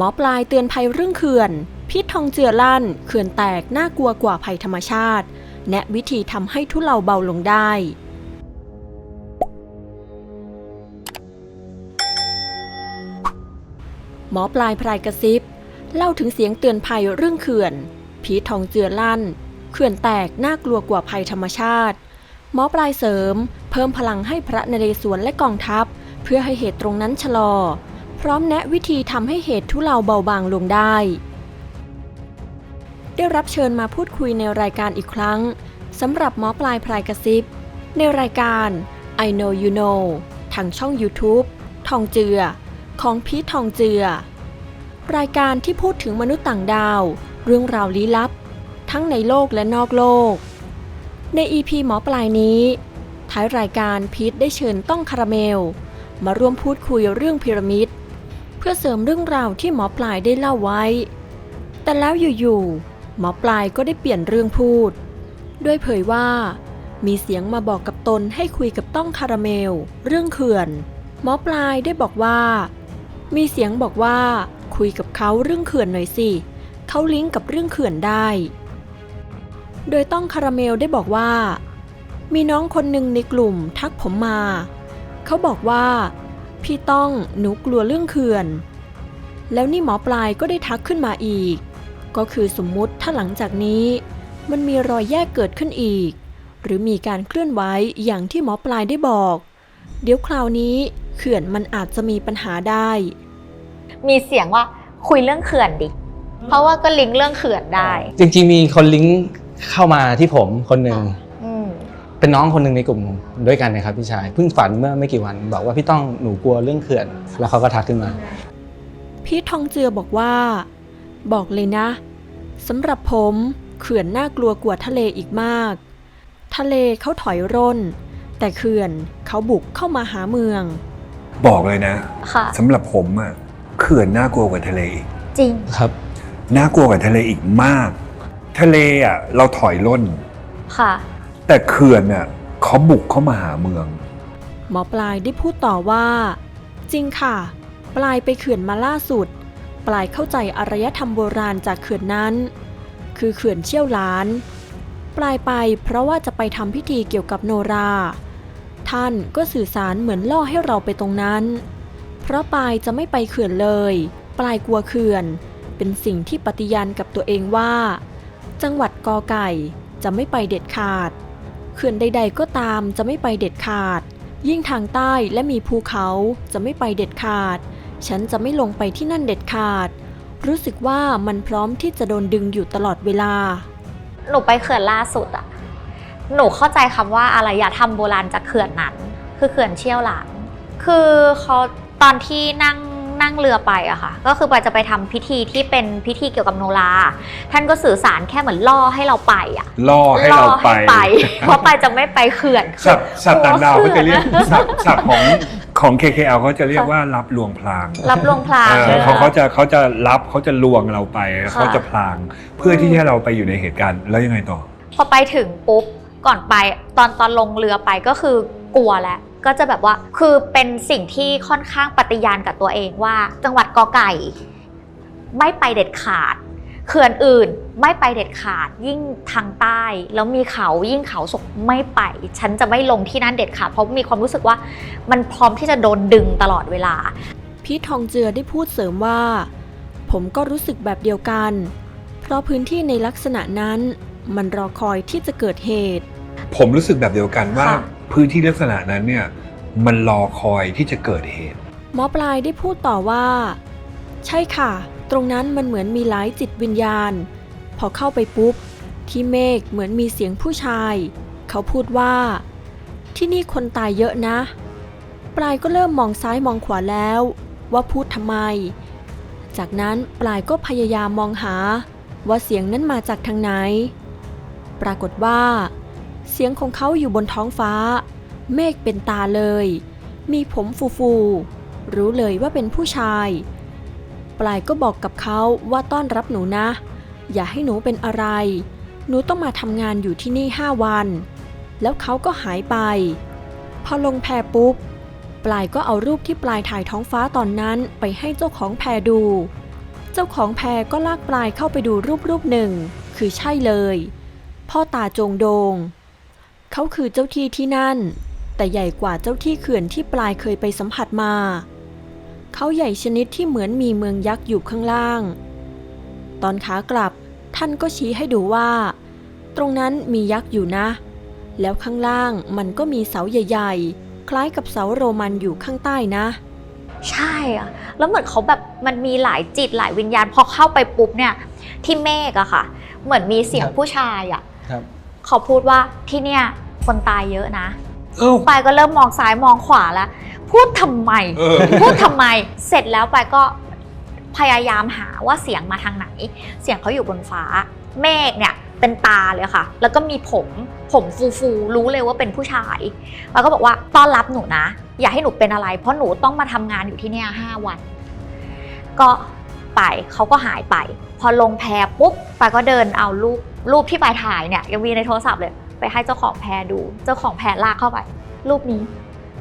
หมอปลายเตือนภัยเรื่องเขื่อน พิษทองเจือลั่น เขื่อนแตกน่ากลัวกว่าภัยธรรมชาติ แนะวิธีทำให้ทุเลาเบาลงได้ หมอปลายพรายกระซิบ เล่าถึงเสียงเตือนภัยเรื่องเขื่อนผีทองเจือลั่น เขื่อนแตกน่ากลัวกว่าภัยธรรมชาติ หมอปลายเสริม เพิ่มพลังให้พระนเรศวรและกองทัพ เพื่อให้เหตุตรงนั้นชะลอ พร้อมแนะวิธีทำให้เหตุทุเลาเบาบางลงได้ ได้รับเชิญมาพูดคุยในรายการอีกครั้งสำหรับหมอปลายพรายกระซิบ ในรายการ I know you know ทางช่อง YouTube ทองเจือ ของพีททองเจือ รายการที่พูดถึงมนุษย์ต่างดาว เรื่องราวลี้ลับ ทั้งในโลกและนอกโลก ใน EP หมอปลายนี้ ท้ายรายการพีทได้เชิญต้องคาราเมล มาร่วมพูดคุยเรื่องพีระมิด เพื่อเสริมเรื่องราวที่หมอปลายได้เล่าไว้ แต่แล้วอยู่ๆหมอปลายก็ได้เปลี่ยนเรื่องพูด ด้วยเผยว่า มีเสียงมาบอกกับตนให้คุยกับต้องคาราเมล เรื่องเขื่อน หมอปลายได้บอกว่า มีเสียงบอกว่า คุยกับเขาเรื่องเขื่อนหน่อยสิเขาลิงก์กับเรื่องเขื่อนได้ โดยต้องคาราเมลได้บอกว่า มีน้องคนหนึ่งในกลุ่มทักผมมา เขาบอกว่า พี่ต้องหนูกลัวเรื่องเขื่อน แล้วนี่หมอปลายก็ได้ทักขึ้นมาอีก ก็คือสมมุติถ้าหลังจากนี้ มันมีรอยแยกเกิดขึ้นอีก หรือมีการเคลื่อนไหวอย่างที่หมอปลายได้บอก เดี๋ยวคราวนี้เขื่อนมันอาจจะมีปัญหาได้ มีเสียงว่าคุยเรื่องเขื่อนดิ เพราะว่าก็ลิงก์เรื่องเขื่อนได้ จริงๆมีคนลิงก์เข้ามาที่ผมคนหนึ่งอืม เป็นน้องคนหนึ่งในกลุ่มด้วยกันนะครับพี่ชายเพิ่งฝันเมื่อไม่กี่วัน บอกว่าพี่ต้องหนูกลัวเรื่องเขื่อน แล้วเขาก็ทักขึ้นมา พีททองเจือบอกว่า บอกเลยนะสำหรับผมเขื่อนน่ากลัวกว่าทะเลอีกมาก ทะเลเขาถอยร่น แต่เขื่อนเขาบุกเข้ามาหาเมือง บอกเลยนะค่ะ สำหรับผมอะเขื่อนน่ากลัวกว่าทะเลอีกจริง ครับน่ากลัวกว่าทะเลอีกมาก ทะเลอะเราถอยร่นค่ะ แต่เขื่อนอะเขาบุกเข้ามาหาเมือง หมอปลายได้พูดต่อว่า จริงค่ะ ปลายไปเขื่อนมาล่าสุด ปลายเข้าใจอารยธรรมโบราณจากเขื่อนนั้น คือเขื่อนเชี่ยวหลาน ปลายไปเพราะว่าจะไปทำพิธีเกี่ยวกับโนรา ท่านก็สื่อสารเหมือนล่อให้เราไปตรงนั้น เพราะปลายจะไม่ไปเขื่อนเลย ปลายกลัวเขื่อน เป็นสิ่งที่ปฏิญาณกับตัวเองว่า จังหวัดกอไก่จะไม่ไปเด็ดขาด เขื่อนใด ๆ ก็ตามจะไม่ไปเด็ดขาด ยิ่งทางใต้และมีภูเขาจะไม่ไปเด็ดขาด ฉันจะไม่ลงไปที่นั่นเด็ดขาด รู้สึกว่ามันพร้อมที่จะโดนดึงอยู่ตลอดเวลา หนูไปเขื่อนล่าสุดอะหนูเข้าใจคำว่าอารยธรรมโบราณจากเขื่อนนั้น คือเขื่อนเชี่ยวหลานคือเขาตอนที่นั่ง นั่งเรือไปอะค่ะ ก็คือไปจะไปทำพิธีที่เป็นพิธีเกี่ยวกับโนราท่านก็สื่อสารแค่เหมือนล่อให้เราไปอะล่อให้เราไปล่อให้เพราะไปจะไม่ไปเขื่อนสับสับต่างดาวเขาจะเรียกกลัวสับสับของของ KKL เขาจะเรียกว่ารับลวงพลาง รับลวงพลางเออเลยเขาเขาจะเขาจะรับเขาจะลวงเราไปค่ะเขาจะพลาง เพื่อที่ให้เราไปอยู่ในเหตุการณ์แล้วยังไงต่อ พอไปถึงปุ๊บก่อนไปตอนตอนลงเรือไปก็คือกลัวแล้ว ก็จะแบบว่าคือเป็นสิ่งที่ค่อนข้างปฏิญาณกับตัวเองว่า จังหวัดกอไก่ ไม่ไปเด็ดขาดเขื่อนอื่นไม่ไปเด็ดขาดยิ่งทางใต้ แล้วมีเขายิ่งเขาศกไม่ไป ฉันจะไม่ลงที่นั่นเด็ดขาดเพราะมีความรู้สึกว่า มันพร้อมที่จะโดนดึงตลอดเวลา พีททองเจือได้พูดเสริมว่า ผมก็รู้สึกแบบเดียวกัน เพราะพื้นที่ในลักษณะนั้น มันรอคอยที่จะเกิดเหตุ ผมรู้สึกแบบเดียวกันว่าค่ะ พื้นที่ลักษณะนั้นเนี่ยมันรอคอยที่จะเกิดเหตุ หมอปลายได้พูดต่อว่า ใช่ค่ะ ตรงนั้นมันเหมือนมีหลายจิตวิญญาณ พอเข้าไปปุ๊บ ที่เมฆเหมือนมีเสียงผู้ชาย เขาพูดว่า ที่นี่คนตายเยอะนะ ปลายก็เริ่มมองซ้ายมองขวาแล้ว ว่าพูดทำไม จากนั้นปลายก็พยายามมองหา ว่าเสียงนั้นมาจากทางไหน ปรากฏว่า เสียงของเขาอยู่บนท้องฟ้า เมฆเป็นตาเลย มีผมฟูๆรู้เลยว่าเป็นผู้ชาย ปลายก็บอกกับเขาว่าต้อนรับหนูนะ อย่าให้หนูเป็นอะไร หนูต้องมาทำงานอยู่ที่นี่ห้าวัน แล้วเขาก็หายไป พอลงแพปุ๊บ ปลายก็เอารูปที่ปลายถ่ายท้องฟ้าตอนนั้นไปให้เจ้าของแพดู เจ้าของแพก็ลากปลายเข้าไปดูรูปรูปหนึ่ง คือใช่เลย พ่อตาจงโดง เขาคือเจ้าที่ที่นั่น แต่ใหญ่กว่าเจ้าที่เขื่อนที่ปลายเคยไปสัมผัสมา เขาใหญ่ชนิดที่เหมือนมีเมืองยักษ์อยู่ข้างล่าง ตอนขากลับท่านก็ชี้ให้ดูว่า ตรงนั้นมียักษ์อยู่นะ แล้วข้างล่างมันก็มีเสาใหญ่ ๆ คล้ายกับเสาโรมันอยู่ข้างใต้นะ ใช่อะแล้วเหมือนเขาแบบมันมีหลายจิตหลายวิญญาณพอเข้าไปปุ๊บเนี่ย ที่เมฆอะค่ะ เหมือนมีเสียงครับผู้ชายอะครับ เขาพูดว่าที่เนี่ยคนตายเยอะนะเอ้า ปายก็เริ่มมองซ้ายมองขวาแล้วพูดทำไม เออ พูดทำไม เสร็จแล้วปายก็พยายามหาว่าเสียงมาทางไหน เสียงเขาอยู่บนฟ้า เมฆเนี่ยเป็นตาเลยค่ะ แล้วก็มีผมผมฟูฟูๆรู้เลยว่าเป็นผู้ชายปายก็บอกว่าต้อนรับหนูนะ อย่าให้หนูเป็นอะไร เพราะหนูต้องมาทำงานอยู่ที่เนี่ยห้าวัน ก็ ไปเขาก็หายไป พอลงแพปุ๊บปายก็เดินเอารูปรูปที่ปายถ่ายเนี่ยยังมีในโทรศัพท์เลย ไปให้เจ้าของแพดู เจ้าของแพลากเข้าไป รูปนี้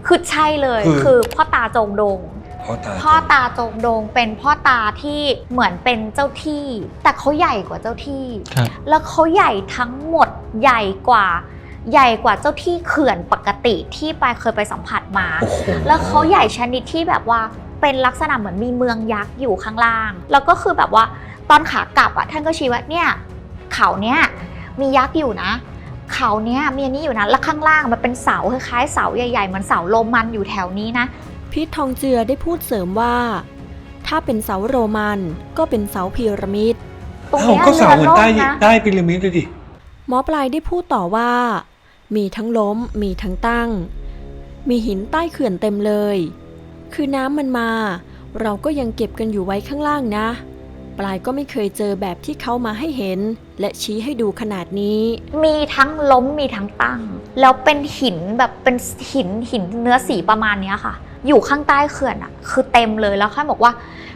คือใช่เลยคือ คือพ่อตาจงดง พ่อตาพ่อตาจงดงเป็นพ่อตาที่เหมือนเป็นเจ้าที่ แต่เขาใหญ่กว่าเจ้าที่ ครับ แล้วเขาใหญ่ทั้งหมดใหญ่กว่า ใหญ่กว่าเจ้าที่เขื่อนปกติที่ปายเคยไปสัมผัสมา โอ้โหแล้วเขาใหญ่ชนิดที่แบบว่า เป็นลักษณะเหมือนมีเมืองยักษ์อยู่ข้างล่าง แล้วก็คือแบบว่าตอนขากลับอะท่านก็ชี้ว่าเนี่ยเขาเนี้ยมียักษ์อยู่นะ เขาเนี้ยมีอันนี้อยู่นะแล้วข้างล่างมันเป็นเสาคล้ายๆเสาใหญ่ๆเหมือนเสาโรมันอยู่แถวนี้นะพีททองเจือได้พูดเสริมว่า ถ้าเป็นเสาโรมันก็เป็นเสาพีระมิดตรงเอ้าเนี้ยก็เสาเหมือนใต้เรือล่มนะใต้พีระมิดเลยดิหมอปลายได้พูดต่อว่า มีทั้งล้มมีทั้งตั้ง มีหินใต้เขื่อนเต็มเลย คือน้ำมันมา เราก็ยังเก็บกันอยู่ไว้ข้างล่างนะ ปลายก็ไม่เคยเจอแบบที่เขามาให้เห็น และชี้ให้ดูขนาดนี้ มีทั้งล้มมีทั้งตั้ง แล้วเป็นหินแบบเป็นหินหินเนื้อสีประมาณเนี้ยค่ะ อยู่ข้างใต้เขื่อนอะคือเต็มเลยแล้วค่อยบอกว่า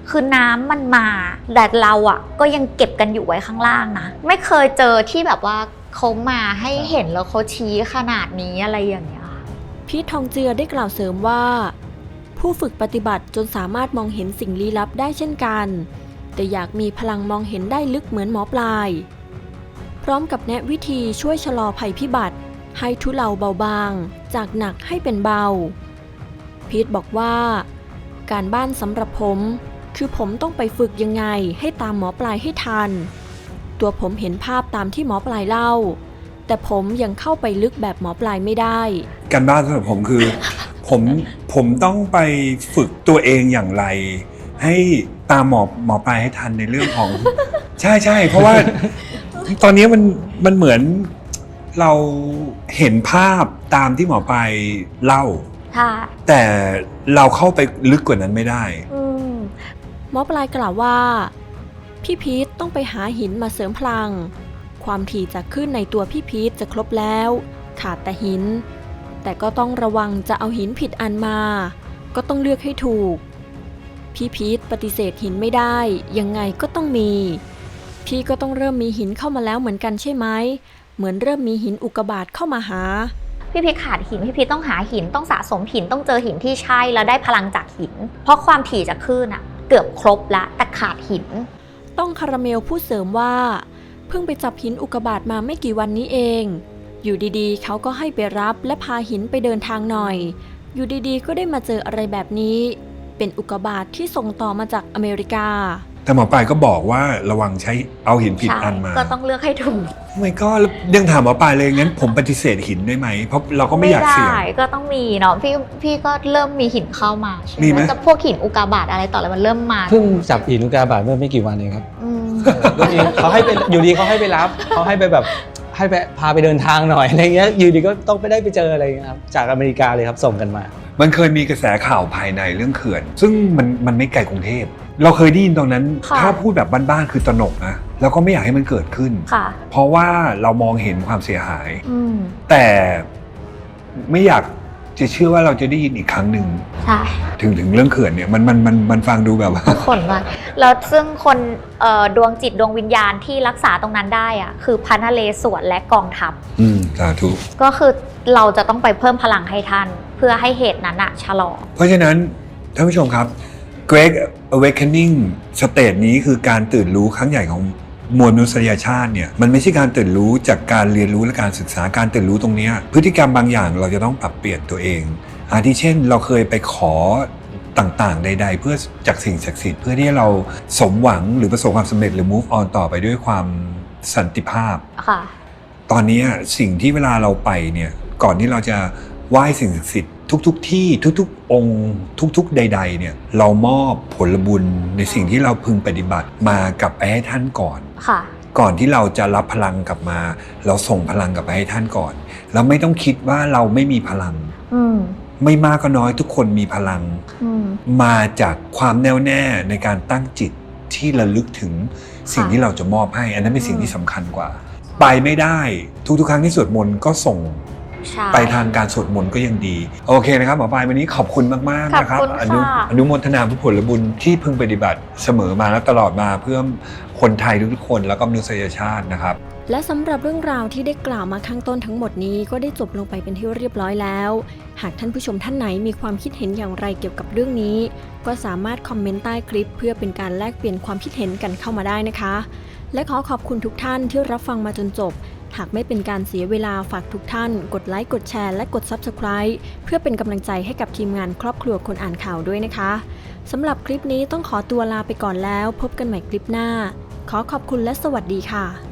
คือน้ำมันมาแต่เราอะก็ยังเก็บกันอยู่ไว้ข้างล่างนะไม่เคยเจอที่แบบว่าเขามาให้เห็นแล้วเขาชี้ขนาดนี้อะไรอย่างเงี้ยค่ะพีททองเจือได้กล่าวเสริมว่า ผู้ฝึกปฏิบัติจนสามารถมองเห็นสิ่งลี้ลับได้เช่นกัน แต่อยากมีพลังมองเห็นได้ลึกเหมือนหมอปลาย พร้อมกับแนะวิธีช่วยชะลอภัยพิบัติ ให้ทุเลาเบาบาง จากหนักให้เป็นเบา พีทบอกว่า การบ้านสำหรับผม คือผมต้องไปฝึกยังไงให้ตามหมอปลายให้ทัน ตัวผมเห็นภาพตามที่หมอปลายเล่า แต่ผมยังเข้าไปลึกแบบหมอปลายไม่ได้ การบ้านสำหรับผมคือ ผมผมต้องไปฝึกตัวเองอย่างไร ให้ตามหมอหมอปลายให้ทันในเรื่องของ ใช่ใช่เพราะว่าตอนนี้มันมันเหมือนเราเห็นภาพตามที่หมอปลายเล่า ค่ะแต่เราเข้าไปลึกกว่านั้นไม่ได้ อืมหมอปลายกล่าวว่า พี่พีทต้องไปหาหินมาเสริมพลัง ความถี่จากขึ้นในตัวพี่พีทจะครบแล้ว ขาดแต่หิน แต่ก็ต้องระวังจะเอาหินผิดอันมา ก็ต้องเลือกให้ถูก พี่พีทปฏิเสธหินไม่ได้ ยังไงก็ต้องมี พี่ก็ต้องเริ่มมีหินเข้ามาแล้วเหมือนกันใช่ไหม เหมือนเริ่มมีหินอุกกาบาตเข้ามาหา พี่พีชขาดหิน พี่พีชต้องหาหินต้องสะสมหินต้องเจอหินที่ใช่แล้วได้พลังจากหิน เพราะความถี่จากคลื่นอะเกือบครบละแต่ขาดหิน ต้องคาราเมลพูดเสริมว่า เพิ่งไปจับหินอุกกาบาตมาไม่กี่วันนี้เอง อยู่ดีๆ เขาก็ให้ไปรับและพาหินไปเดินทางหน่อย อยู่ดีๆ ก็ได้มาเจออะไรแบบนี้ เป็นอุกกาบาตที่ส่งต่อมาจากอเมริกา แต่หมอปลายก็บอกว่าระวังใช้เอาหินผิดใช่อันมา ก็ต้องเลือกให้ถูกไม่ก็ยังถามหมอปลายเลยงั้น ผมปฏิเสธหินได้ไหมเพราะเราก็ไม่อยากเสี่ยงได้ก็ต้องมีเนาะพี่พี่ก็เริ่มมีหินเข้ามาใช่มีไหมแต่พวกหินอุกกาบาตอะไรต่ออะไรมันเริ่มมาเพิ่งจับอินุกาบาตเมื่อไม่กี่วันเองครับอืม ก็มีเขาให้ไปอยู่ดีเขาให้ไปรับเขาให้ไปแบบ ให้ไปพาไปเดินทางหน่อยอะไรเงี้ยอยู่ดีก็ต้องไปได้ไปเจออะไรเงี้ยครับจากอเมริกาเลยครับส่งกันมา มันเคยมีกระแสข่าวภายในเรื่องเขื่อน ซึ่งมันมันไม่ไกลกรุงเทพ เราเคยได้ยินตรงนั้น ค่ะถ้าพูดแบบบ้านๆคือตระหนกนะแล้วก็ไม่อยากให้มันเกิดขึ้น ค่ะ เพราะว่าเรามองเห็นความเสียหาย อืม แต่ไม่อยาก จะเชื่อว่าเราจะได้ยินอีกครั้งหนึ่งใช่ถึงถึงเรื่องเขื่อนเนี่ยมันมันมันมันฟังดูแบบว่าขนมาแล้วซึ่งคนเอ่อดวงจิตดวงวิญญาณที่รักษาตรงนั้นได้อะคือพระนเรศวรและกองทัพ อืมสาธุก็คือเราจะต้องไปเพิ่มพลังให้ท่าน เพื่อให้เหตุนั้นอะชะลอ เพราะฉะนั้นท่านผู้ชมครับ Great Awakening สเตจนี้คือการตื่นรู้ครั้งใหญ่ของ มวลมนุษยชาติเนี่ยมันไม่ใช่การตื่นรู้จากการเรียนรู้และการศึกษาการตื่นรู้ตรงเนี้ยพฤติกรรมบางอย่างเราจะต้องปรับเปลี่ยนตัวเองอาทิเช่นเราเคยไปขอต่างๆ ใด ๆ เพื่อจากสิ่งศักดิ์สิทธิ์เพื่อที่เราสมหวังหรือประสบความสำเร็จหรือ move on ต่อไปด้วยความสันติภาพค่ะตอนนี้สิ่งที่เวลาเราไปเนี่ยก่อนที่เราจะ ไหว้สิ่งศักดิ์สิทธิ์ทุกๆทที่ทุก ๆ องค์ ทุก ๆ ใด ๆ เนี่ยเรามอบผลบุญในสิ่งที่เราพึงปฏิบัติมากลับไปให้ท่านก่อน ค่ะ ก่อนที่เราจะรับพลังกลับมา เราส่งพลังกลับไปให้ท่านก่อนแล้วไม่ต้องคิดว่าเราไม่มีพลัง อืม ไม่มากก็น้อยทุกคนมีพลัง อืม มาจากความแน่วแน่ในการตั้งจิตที่ระลึกถึงสิ่งค่ะที่เราจะมอบให้ อันนั้นเป็นสิ่งอืมที่สำคัญกว่า ไปไม่ได้ทุกๆ ครั้งที่สวดมนต์ก็ส่งใช่ ไปทางการสวดมนต์ก็ยังดี โอเคนะครับหมอปลายวันนี้ขอบคุณมาก ๆ นะครับขอบคุณอนุค่ะอนุโมทนาผู้ผลบุญที่พึงปฏิบัติเสมอมาและตลอดมาเพื่อคนไทยทุกๆคนแล้วก็มนุษยชาตินะครับและสำหรับเรื่องราวที่ได้กล่าวมาข้างต้นทั้งหมดนี้ก็ได้จบลงไปเป็นที่เรียบร้อยแล้ว หากท่านผู้ชมท่านไหนมีความคิดเห็นอย่างไรเกี่ยวกับเรื่องนี้ ก็สามารถคอมเมนต์ใต้คลิป เพื่อเป็นการแลกเปลี่ยนความคิดเห็นกันเข้ามาได้นะคะ และขอขอบคุณทุกท่านที่รับฟังมาจนจบ หากไม่เป็นการเสียเวลาฝากทุกท่าน กดไลค์กดแชร์และกด Subscribe เพื่อเป็นกำลังใจให้กับทีมงานครอบครัวคนอ่านข่าวด้วยนะคะสำหรับคลิปนี้ต้องขอตัวลาไปก่อนแล้ว พบกันใหม่คลิปหน้า ขอขอบคุณและสวัสดีค่ะ